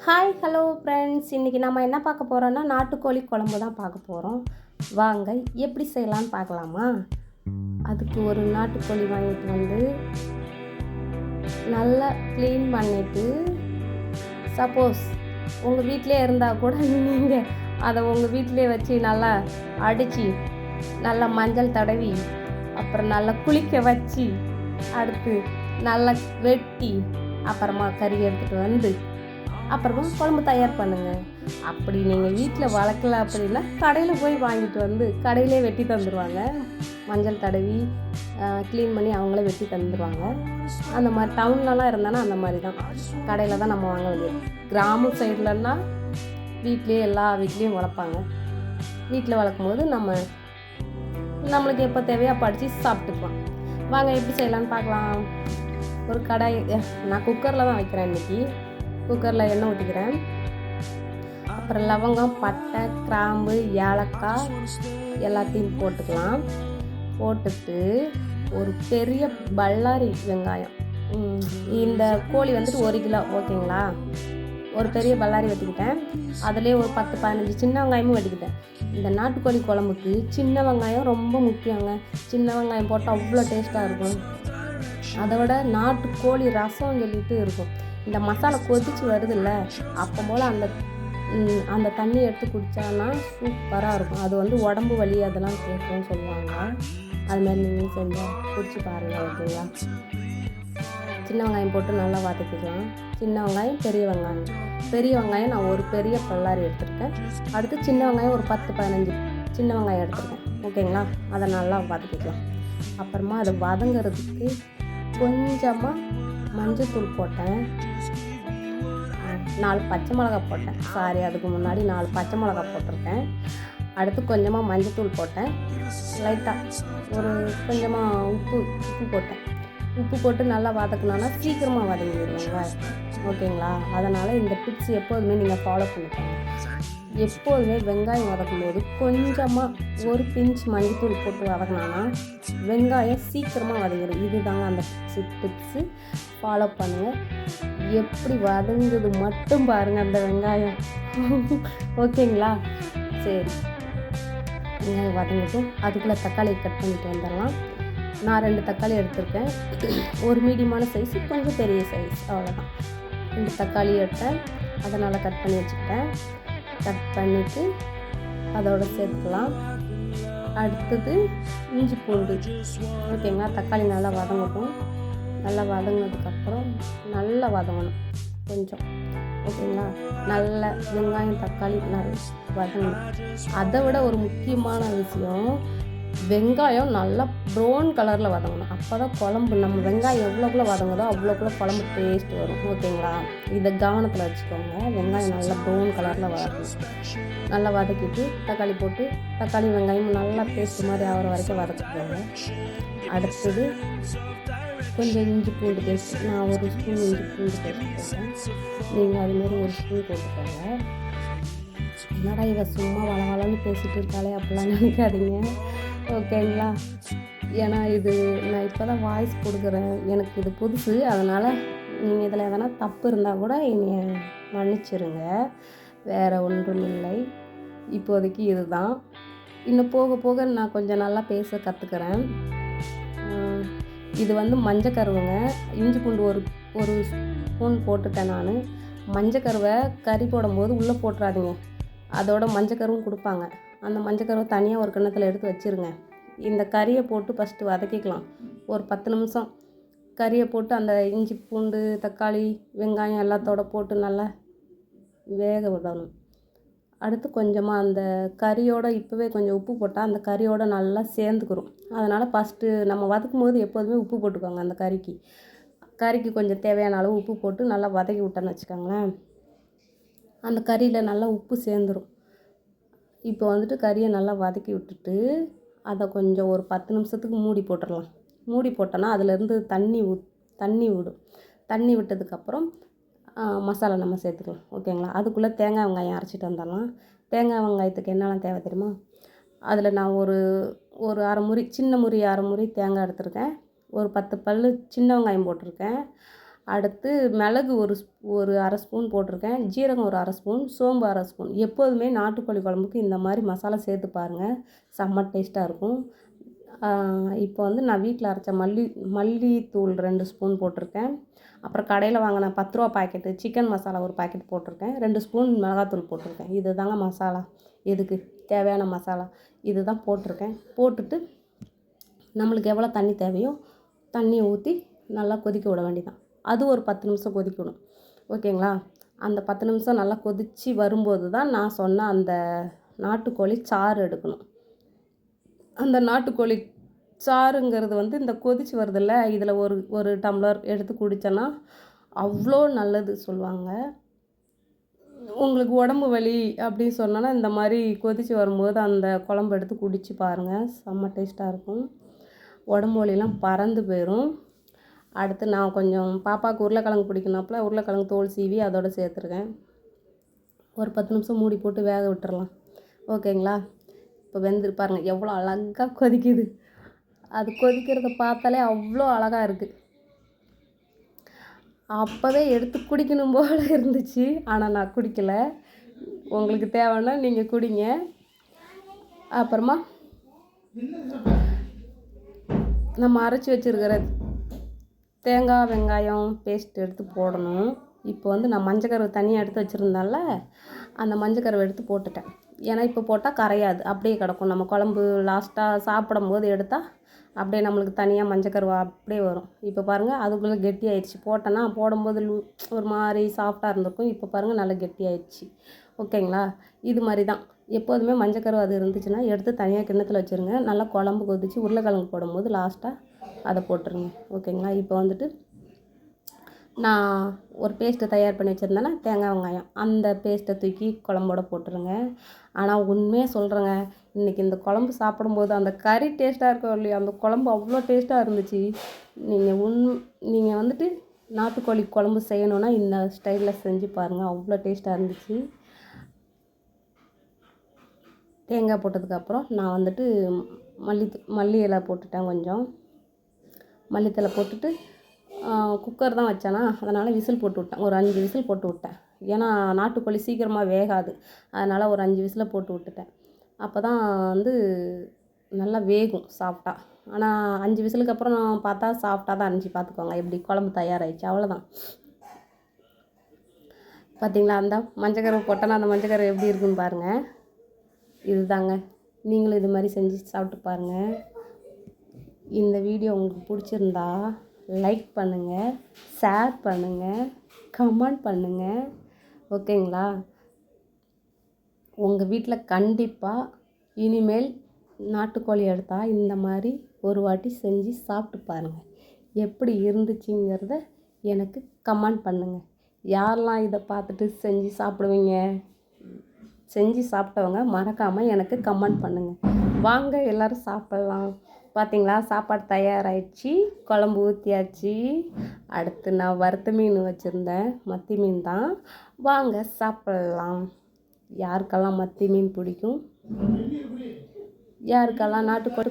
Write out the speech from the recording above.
Hi hello friends இன்றைக்கி நம்ம என்ன பார்க்க போகிறோன்னா நாட்டுக்கோழி குழம்பு தான் பார்க்க போகிறோம் வாங்க எப்படி செய்யலான்னு பார்க்கலாமா? அதுக்கு ஒரு நாட்டுக்கோழி வாங்கிட்டு வந்து நல்லா க்ளீன் பண்ணிவிட்டு சப்போஸ் உங்கள் வீட்டிலே இருந்தால் கூட நீங்கள் அதை உங்கள் வீட்டிலே வச்சு நல்லா அடித்து நல்லா மஞ்சள் தடவி அப்புறம் நல்லா குளிக்க வச்சு அடுத்து நல்லா வெட்டி அப்புறமா கறி எடுத்துகிட்டு வந்து அப்புறமா குழம்பு தயார் பண்ணுங்கள் அப்படி நீங்கள் வீட்டில் வளர்க்கல அப்படின்னா கடையில் போய் வாங்கிட்டு வந்து கடையிலே வெட்டி தந்துடுவாங்க மஞ்சள் தடவி க்ளீன் பண்ணி அவங்களே வெட்டி தந்துடுவாங்க அந்த மாதிரி டவுன்லலாம் இருந்தானா அந்த மாதிரி தான் கடையில் தான் நம்ம வாங்க வேண்டியது. கிராம சைட்லன்னா வீட்லேயே எல்லா வீட்லேயும் வளர்ப்பாங்க. வீட்டில் வளர்க்கும் போது நம்ம நம்மளுக்கு எப்போ தேவையோ அப்போ அடித்து சாப்பிட்டுக்கலாம். வாங்க எப்படி செய்யலான்னு பார்க்கலாம். ஒரு கடாய் நான் குக்கரில் தான் வைக்கிறேன் இன்றைக்கி குக்கரில் எண்ணெய் ஊற்றிக்கிறேன் அப்புறம் லவங்கம் பட்டை கிராம்பு ஏலக்காய் எல்லாத்தையும் போட்டுக்கலாம். போட்டுட்டு ஒரு பெரிய பல்லாரி வெங்காயம். இந்த கோழி வந்துட்டு ஒரு கிலோ ஓகேங்களா? ஒரு பெரிய பல்லாரி வெட்டிக்கிட்டேன். அதிலே ஒரு பத்து பதினஞ்சு சின்ன வெங்காயமும் வெட்டிக்கிட்டேன். இந்த நாட்டுக்கோழி குழம்புக்கு சின்ன வெங்காயம் ரொம்ப முக்கியங்க. சின்ன வெங்காயம் போட்டால் அவ்வளோ டேஸ்ட்டாக இருக்கும். அதை விட நாட்டுக்கோழி ரசம் சொல்லிட்டு இருக்கும். இந்த மசாலா கொதிச்சு வருதுல்ல அப்போ போல் அந்த அந்த தண்ணி எடுத்து குடித்தான்னா சூப்பராக இருக்கும். அது வந்து உடம்பு வலி அதெல்லாம் கேட்கும்னு சொல்லுவாங்க. அது மாதிரி நீங்கள் செஞ்சால் குடிச்சு பாருங்கள் ஓகேங்களா சின்ன வெங்காயம் போட்டு நல்லா வதக்கிக்கலாம். சின்ன வெங்காயம் பெரிய வெங்காயம். பெரிய வெங்காயம் நான் ஒரு பெரிய பல்லாரி எடுத்துருக்கேன். அடுத்து சின்ன வெங்காயம் ஒரு பத்து பதினஞ்சு சின்ன வெங்காயம் எடுத்துருக்கேன். ஓகேங்களா? அதை நல்லா வதக்கிக்கலாம். அப்புறமா அதை வதங்கிறதுக்கு கொஞ்சமாக மஞ்சள் தூள் போட்டேன். நாலு பச்சை மிளகா போட்டேன். சாரி அதுக்கு முன்னாடி நாலு பச்சை மிளகா போட்டிருக்கேன். அடுத்து கொஞ்சமாக மஞ்சத்தூள் போட்டேன். லைட்டாக ஒரு கொஞ்சமாக உப்பு உப்பு போட்டேன். உப்பு போட்டு நல்லா வதக்கினோன்னா சீக்கிரமாக வதங்கிடுவாங்க ஓகேங்களா அதனால் இந்த டிப்ஸ் எப்போதுமே நீங்கள் ஃபாலோ பண்ணிக்கோங்க. எப்போதுமே வெங்காயம் வதக்கும் போது கொஞ்சமாக ஒரு பிஞ்ச் மஞ்சத்தூள் போட்டு வதக்கினோன்னா வெங்காயம் சீக்கிரமாக வதங்கிடும். இதுதாங்க அந்த டிப்ஸு ஃபாலோ பண்ணுங்கள் எப்படி வதங்குது மட்டும் பாருங்கள் அந்த வெங்காயம். ஓகேங்களா? சரி. வெங்காயம் வதங்கட்டும் அதுக்குள்ளே தக்காளி கட் பண்ணிட்டு வந்துடலாம். நான் ரெண்டு தக்காளி எடுத்திருக்கேன். ஒரு மீடியமான சைஸ் கொஞ்சம் பெரிய சைஸ் அவ்வளோதான் ரெண்டு தக்காளி எடுத்தேன். அதை நல்லா கட் பண்ணி வச்சுக்கிட்டேன். கட் பண்ணிவிட்டு அதோட சேர்த்துக்கலாம். அடுத்தது இஞ்சி பூண்டு. ஓகேங்களா? தக்காளி நல்லா வதங்கட்டும். நல்லா வதங்கினதுக்கப்புறம் நல்லா வதங்கணும். கொஞ்சம். ஓகேங்களா? நல்ல வெங்காயம் தக்காளி நல்லா வதங்கணும். அதை விட ஒரு முக்கியமான விஷயம் வெங்காயம் நல்லா ப்ரௌன் கலரில் வதங்கணும். அப்போ தான் குழம்பு நம்ம வெங்காயம் எவ்வளோக்குள்ளே வதங்குதோ அவ்வளோக்குள்ள குழம்பு டேஸ்ட் வரும். ஓகேங்களா? இதை கவனத்தில் வச்சுக்கோங்க. வெங்காயம் நல்லா ப்ரௌன் கலரில் வதக்கணும் நல்லா வதக்கிட்டு தக்காளி போட்டு தக்காளி வெங்காயம் நல்லா பேஸ்ட் மாதிரி ஆகிற வரைக்கும் வதக்கிக்கோங்க. அடுத்தது கொஞ்சம் இஞ்சி பூண்டு பேஸ்ட். நான் ஒரு ஸ்பூன் இஞ்சி பூண்டு பேஸ்ட் போட்டேன். நீங்கள் அதுமாரி ஒரு ஸ்பூன் போட்டுக்கோங்க. என்னடா இவ சும்மா வள வளன்னு பேசிட்டு இருக்காளே அப்படிலாம் நினைக்காதீங்க. ஓகேங்களா? ஏன்னா இது நான் இப்போ தான் வாய்ஸ் கொடுக்குறேன். எனக்கு இது புதுசு. அதனால் நீங்கள் இதில் எதனா தப்பு இருந்தால் கூட என்னை மன்னிச்சிருங்க. வேறு ஒன்றும் இல்லை. இப்போதைக்கு இதுதான். இன்னும் போக போக நான் கொஞ்சம் நல்லா பேச கற்றுக்கிறேன் இது வந்து மஞ்சக்கருவுங்க இஞ்சி பூண்டு ஒரு ஒரு ஸ்பூன் போட்டுட்டேன் நான். மஞ்சக்கருவை கறி போடும்போது உள்ளே போட்டுறாதீங்க. அதோட மஞ்சக்கருவும் கொடுப்பாங்க. அந்த மஞ்சக்கருவை தனியாக ஒரு கிண்ணத்தில் எடுத்து வச்சுருங்க. இந்த கறியை போட்டு ஃபஸ்ட்டு வதக்கிக்கலாம். ஒரு பத்து நிமிஷம். கறியை போட்டு அந்த இஞ்சி பூண்டு தக்காளி வெங்காயம் எல்லாத்தோட போட்டு நல்லா வேக விடணும். அடுத்து கொஞ்சமாக அந்த கறியோட இப்போவே கொஞ்சம் உப்பு போட்டால் அந்த கறியோட நல்லா சேர்ந்துக்கிறோம் அதனால் ஃபஸ்ட்டு நம்ம வதக்கும் போது எப்போதுமே உப்பு போட்டுக்கோங்க அந்த கறிக்கு. கறிக்கு கொஞ்சம் தேவையான அளவு உப்பு போட்டு நல்லா வதக்கி விட்டோன்னு வச்சுக்கோங்களேன். அந்த கறியில் நல்லா உப்பு சேர்ந்துரும். இப்போ வந்துட்டு கறியை நல்லா வதக்கி விட்டுட்டு அதை கொஞ்சம் ஒரு பத்து நிமிஷத்துக்கு மூடி போட்டுடலாம் மூடி போட்டோன்னா அதுலேருந்து தண்ணி ஊ தண்ணி விடும். தண்ணி விட்டதுக்கப்புறம் மசாலா நம்ம சேர்த்துக்கலாம். ஓகேங்களா? அதுக்குள்ளே தேங்காய் வெங்காயம் அரைச்சிட்டு வந்துடலாம். தேங்காய் வெங்காயத்துக்கு என்னெல்லாம் தேவை தெரியுமா? அதில் நான் ஒரு ஒரு அரை முறி சின்ன முறி அரை முறி தேங்காய் எடுத்திருக்கேன். ஒரு பத்து பல் சின்ன வெங்காயம் போட்டிருக்கேன். அடுத்து மிளகு ஒரு ஸ்ப்- ஒரு அரை ஸ்பூன் போட்டிருக்கேன். ஜீரகம் ஒரு அரை ஸ்பூன் சோம்பு அரை ஸ்பூன். எப்போதுமே நாட்டுக்கோழி குழம்புக்கு இந்த மாதிரி மசாலா சேர்த்து பாருங்கள் செம்ம டேஸ்ட்டாக இருக்கும். இப்போ வந்து நான் வீட்டில் அரைச்ச மல்லி மல்லித்தூள் ரெண்டு ஸ்பூன் போட்டிருக்கேன். அப்புறம் கடையில் வாங்கின பத்து ரூபா பாக்கெட்டு சிக்கன் மசாலா ஒரு பாக்கெட் போட்டிருக்கேன். ரெண்டு ஸ்பூன் மிளகாத்தூள் போட்டிருக்கேன். இது தாங்க மசாலா. எதுக்கு? தேவையான மசாலா. இது தான் போட்டிருக்கேன். போட்டுட்டு நம்மளுக்கு எவ்வளோ தண்ணி தேவையோ தண்ணியை ஊற்றி நல்லா கொதிக்க விட வேண்டியதான் அது ஒரு பத்து நிமிஷம் கொதிக்கணும். ஓகேங்களா? அந்த பத்து நிமிஷம் நல்லா கொதித்து வரும்போது தான் நான் சொன்ன அந்த நாட்டுக்கோழி சாறு எடுக்கணும். அந்த நாட்டுக்கோழி சாறுங்கிறது வந்து இந்த கொதிச்சு வருதுல்ல இதில் ஒரு ஒரு டம்ளர் எடுத்து குடித்தோன்னா அவ்வளோ நல்லது சொல்லுவாங்க. உங்களுக்கு உடம்பு வலி அப்படின்னு சொன்னோன்னா இந்த மாதிரி கொதித்து வரும்போது அந்த குழம்பு எடுத்து குடிச்சு பாருங்கள் செம்ம டேஸ்ட்டாக இருக்கும். உடம்பு வலிலாம் பறந்து போயிடும் அடுத்து நான் கொஞ்சம் பாப்பாவுக்கு உருளைக்கிழங்கு பிடிக்கணும்ல உருளைக்கிழங்கு தோல் சீவி அதோட சேர்த்துருக்கேன். ஒரு பத்து நிமிஷம் மூடி போட்டு வேக விட்டுறலாம். ஓகேங்களா? இப்போ வெந்து பாருங்கள் எவ்வளோ அழகாக கொதிக்குது. அது கொதிக்கிறத பார்த்தாலே அவ்வளோ அழகாக இருக்குது அப்போவே எடுத்து குடிக்கணும் போல இருந்துச்சு. ஆனால் நான் குடிக்கலை. உங்களுக்கு தேவைன்னா நீங்கள் குடிங்க. அப்புறமா நம்ம அரைச்சி வச்சுருக்கிற தேங்காய் வெங்காயம் பேஸ்ட் எடுத்து போடணும். இப்போ வந்து நான் மஞ்சக்கருவை தனியாக எடுத்து வச்சுருந்தால அந்த மஞ்சக்கருவை எடுத்து போட்டுட்டேன். ஏன்னா இப்போ போட்டால் கரையாது. அப்படியே கிடக்கும். நம்ம குழம்பு லாஸ்ட்டாக சாப்பிடும் போது எடுத்தால் அப்படியே நம்மளுக்கு தனியாக மஞ்சக்கருவை அப்படியே வரும். இப்போ பாருங்கள் அதுக்குள்ளே கெட்டி ஆயிடுச்சு போட்டேன்னா போடும்போது லூ ஒரு மாதிரி சாஃப்டாக இருந்திருக்கும். இப்போ பாருங்கள் நல்லா கெட்டி ஆயிடுச்சு ஓகேங்களா? இது மாதிரி தான். எப்போதுமே மஞ்சக்கருவை அது இருந்துச்சுன்னா எடுத்து தனியாக கிண்ணத்தில் வச்சுருங்க. நல்லா குழம்பு கொதிச்சு உருளைக்கிழங்கு போடும்போது லாஸ்ட்டாக அதை போட்டுருங்க. ஓகேங்களா? இப்போ வந்துட்டு நான் ஒரு பேஸ்ட்டு தயார் பண்ணி வச்சுருந்தேன்னா தேங்காய் வெங்காயம். அந்த பேஸ்ட்டை தூக்கி குழம்போட போட்டுருங்க. ஆனால் உண்மையாக சொல்கிறேங்க இன்றைக்கி இந்த குழம்பு சாப்பிடும்போது அந்த கறி டேஸ்ட்டாக இருக்கோ இல்லையா அந்த குழம்பு அவ்வளோ டேஸ்ட்டாக இருந்துச்சு. நீங்கள் உண் நீங்கள் வந்துட்டு நாட்டுக்கோழி குழம்பு செய்யணுன்னா இந்த ஸ்டைலில் செஞ்சு பாருங்கள் அவ்வளோ டேஸ்ட்டாக இருந்துச்சு. தேங்காய் போட்டதுக்கப்புறம் நான் வந்துட்டு மல்லி மல்லி இலை போட்டுட்டேன் கொஞ்சம். மல்லித்தலை போட்டுட்டு குக்கர் தான் வச்சேனா அதனால் விசில் போட்டு விட்டேன். ஒரு அஞ்சு விசில் போட்டு விட்டேன். ஏன்னா நாட்டுக்கோழி சீக்கிரமாக வேகாது. அதனால் ஒரு அஞ்சு விசில் போட்டு விட்டுட்டேன். அப்போ தான் வந்து நல்லா வேகும் சாஃப்டாக ஆனால் அஞ்சு விசிலுக்கு அப்புறம் நான் பார்த்தா சாஃப்டாக தான் அரிஞ்சு பார்த்துக்கோங்க. எப்படி குழம்பு தயாராகிடுச்சு அவ்வளோதான் பார்த்தீங்களா அந்த மஞ்சக்கரை போட்டோன்னா அந்த மஞ்சக்கரை எப்படி இருக்குன்னு பாருங்கள் இதுதாங்க. நீங்களும் இது மாதிரி செஞ்சு சாப்பிட்டு பாருங்கள் இந்த வீடியோ உங்களுக்கு பிடிச்சிருந்தா லைக் பண்ணுங்கள் ஷேர் பண்ணுங்கள் கமெண்ட் பண்ணுங்கள் ஓகேங்களா உங்கள் வீட்டில் கண்டிப்பாக இனிமேல் நாட்டுக்கோழி எடுத்தால் இந்த மாதிரி ஒரு வாட்டி செஞ்சு சாப்பிட்டு பாருங்கள் எப்படி இருந்துச்சுங்கிறத எனக்கு கமெண்ட் பண்ணுங்கள் யாரெல்லாம் இதை பார்த்துட்டு செஞ்சு சாப்பிடுவீங்க? செஞ்சு சாப்பிட்டவங்க மறக்காமல் எனக்கு கமெண்ட் பண்ணுங்கள் வாங்க எல்லோரும் சாப்பிட்லாம். பார்த்தீங்களா சாப்பாடு தயாராகிடுச்சு குழம்பு ஊற்றியாச்சு அடுத்து நான் வறுத்த மீன் வச்சுருந்தேன். மத்தி மீன் தான். வாங்க சாப்பிட்லாம். யாருக்கெல்லாம் மத்தி மீன் பிடிக்கும்? யாருக்கெல்லாம் நாட்டுக்கோழி